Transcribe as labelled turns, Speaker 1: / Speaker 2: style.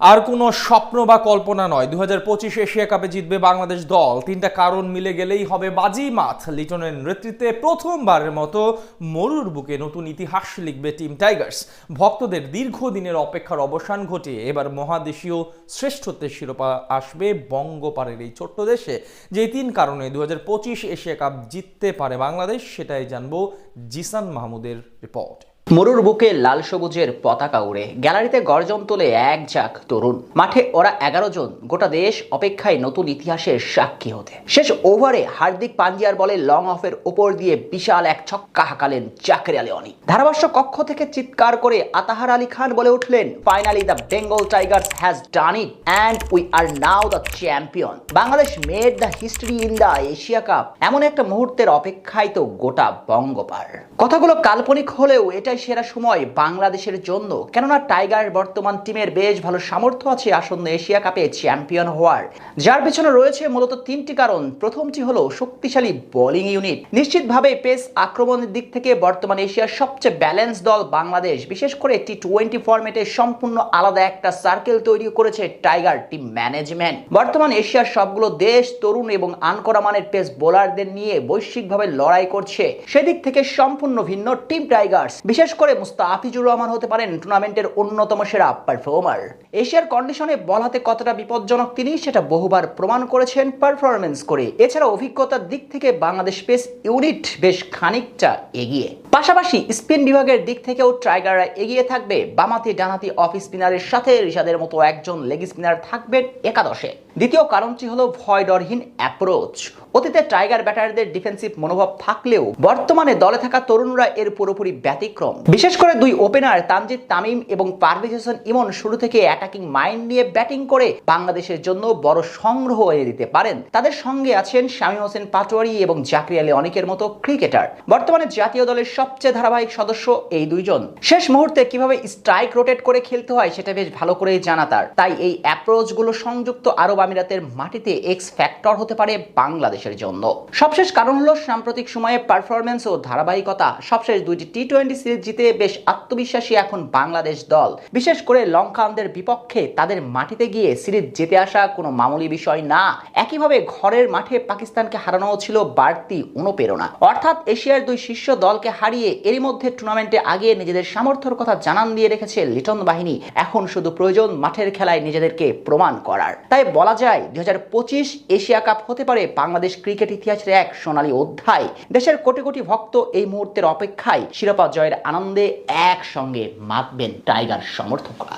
Speaker 1: আর কোনো স্বপ্ন বা কল্পনা নয়। দু হাজার পঁচিশ এশিয়া কাপে জিতবে বাংলাদেশ দল। তিনটা কারণ মিলে গেলেই হবে বাজি মাথ লিটনের নেতৃত্বে প্রথমবারের মতো মরুর বুকে নতুন ইতিহাস লিখবে টিম টাইগার্স। ভক্তদের দীর্ঘদিনের অপেক্ষার অবসান ঘটিয়ে এবার মহাদেশীয় শ্রেষ্ঠত্বের শিরোপা আসবে বঙ্গপাড়ের এই ছোট্ট দেশে। যে তিন কারণে দু হাজার পঁচিশ এশিয়া কাপ জিততে পারে বাংলাদেশ, সেটাই জানব জিসান মাহমুদের রিপোর্ট।
Speaker 2: মরুর বুকে লাল সবুজের পতাকা উড়ে। গ্যালারিতে গর্জন তোলে এক ঝাঁক তরুণ। মাঠে ওরা এগারো জন। গোটা দেশ অপেক্ষায় নতুন ইতিহাসের সাক্ষী হতে। শেষ ওভারে হার্দিক পান্ডিয়ার বলে লং অফের উপর দিয়ে বিশাল এক ছক্কা হাঁকালেন জাকের আলী অনি। ধারাভাষ্য কক্ষ থেকে চিৎকার করে আতাহার আলী খান বলে উঠলেন finally the Bengal Tigers has done it and we are now the champion Bangladesh made the history in the Asia cup এমন একটা মুহূর্তের অপেক্ষায় তো গোটা বঙ্গপার কথাগুলো কাল্পনিক হলেও এটাই সেরা সময় বাংলাদেশের জন্য। কেননা টাইগার বর্তমান টিমের বেশ ভালো সামর্থ্য আছে আসন্ন এশিয়া কাপে চ্যাম্পিয়ন হওয়ার। যার পেছনে রয়েছে মূলত তিনটি কারণ। প্রথমটি হলো শক্তিশালী বোলিং ইউনিট। নিশ্চিতভাবে পেস আক্রমণের দিক থেকে বর্তমান এশিয়ার সবচেয়ে ব্যালেন্স দল বাংলাদেশ। বিশেষ করে টি টোয়েন্টি ফরম্যাটে সম্পূর্ণ আলাদা একটা সার্কেল তৈরি করেছে টাইগার টিম ম্যানেজমেন্ট। বর্তমান এশিয়ার সবগুলো দেশ, তরুণ এবং আনকরা মানের পেস বোলারদের নিয়ে বৈশ্বিকভাবে লড়াই করছে। সেদিক থেকে সম্পূর্ণ ভিন্ন টিম টাইগার্স। বিশেষ করে মুস্তাফিজুর রহমান হতে পারেন টুর্নামেন্টের অন্যতম সেরা পারফর্মার এশিয়ার কন্ডিশনে বল হাতে কতটা বিপজ্জনক তিনি সেটা বহুবার প্রমাণ করেছেন পারফরমেন্স করে। এছাড়া অভিজ্ঞতার দিক থেকে বাংলাদেশ পেস ইউনিট বেশ খানিকটা এগিয়ে। পাশাপাশি স্পিন বিভাগের দিক থেকেও টাইগাররা এগিয়ে থাকবে। বামাতি ডানাতি অফ স্পিনারের সাথে ঋষাদের মতো একজন লেগ স্পিনার থাকবেন একাদশে। দ্বিতীয় কারণটি হলো ভয় ডরহীন অ্যাপ্রোচ অতীতে টাইগার ব্যাটারদের ডিফেন্সিভ মনোভাব থাকলেও বর্তমানে দলে থাকা তরুণরা এর পুরোপুরি ব্যতিক্রম। বিশেষ করে দুই ওপেনার তানজিদ তামিম এবং পারভেজ হোসেন ইমন শুরু থেকে অ্যাটাকিং মাইন্ড নিয়ে ব্যাটিং করে বাংলাদেশের জন্য বড় সংগ্রহ এনে দিতে পারেন। তাদের সঙ্গে আছেন শামীম হোসেন পাটোয়ারি এবং জাকরি আলী অনেকের মতো ক্রিকেটার বর্তমানে জাতীয় দলের সবচেয়ে ধারাবাহিক সদস্য এই দুইজন। শেষ মুহূর্তে কীভাবে স্ট্রাইক রোটেট করে খেলতে হয় সেটা বেশ ভালো করেই জানা তার। তাই এই অ্যাপ্রোচগুলো সংযুক্ত আরব আমিরাতের মাটিতে এক্স ফ্যাক্টর হতে পারে বাংলাদেশের জন্য। সবশেষ কারণ হলো সাম্প্রতিক সময়ে পারফরমেন্স ও ধারাবাহিকতা। সবশেষ দুইটি টি টোয়েন্টি সিরিজ জিতে বেশ আত্মবিশ্বাসী এখন বাংলাদেশ দল। বিশেষ করে লঙ্কানদের বিপক্ষে তাদের মাটিতে গিয়ে সিরিজ জিতে আসা কোনো মামুলি বিষয় না। একইভাবে ঘরের মাঠে পাকিস্তানকে হারানো ছিল বাড়তি অনুপ্রেরণা। অর্থাৎ এশিয়ার দুই শীর্ষ দলকে হারিয়ে এরই মধ্যে টুর্নামেন্টে আগে নিজেদের সামর্থ্যের কথা জানান দিয়ে রেখেছে লিটন বাহিনী। এখন শুধু প্রয়োজন মাঠের খেলায় নিজেদেরকে প্রমাণ করার। তাই বলা যায়, দুই হাজার পঁচিশ এশিয়া কাপ হতে পারে বাংলাদেশ ক্রিকেট ইতিহাসের এক সোনালী অধ্যায়। দেশের কোটি কোটি ভক্ত এই মুহূর্তের অপেক্ষায় শিরোপা জয়ের আনন্দে একসঙ্গে মাতবেন টাইগার সমর্থকরা।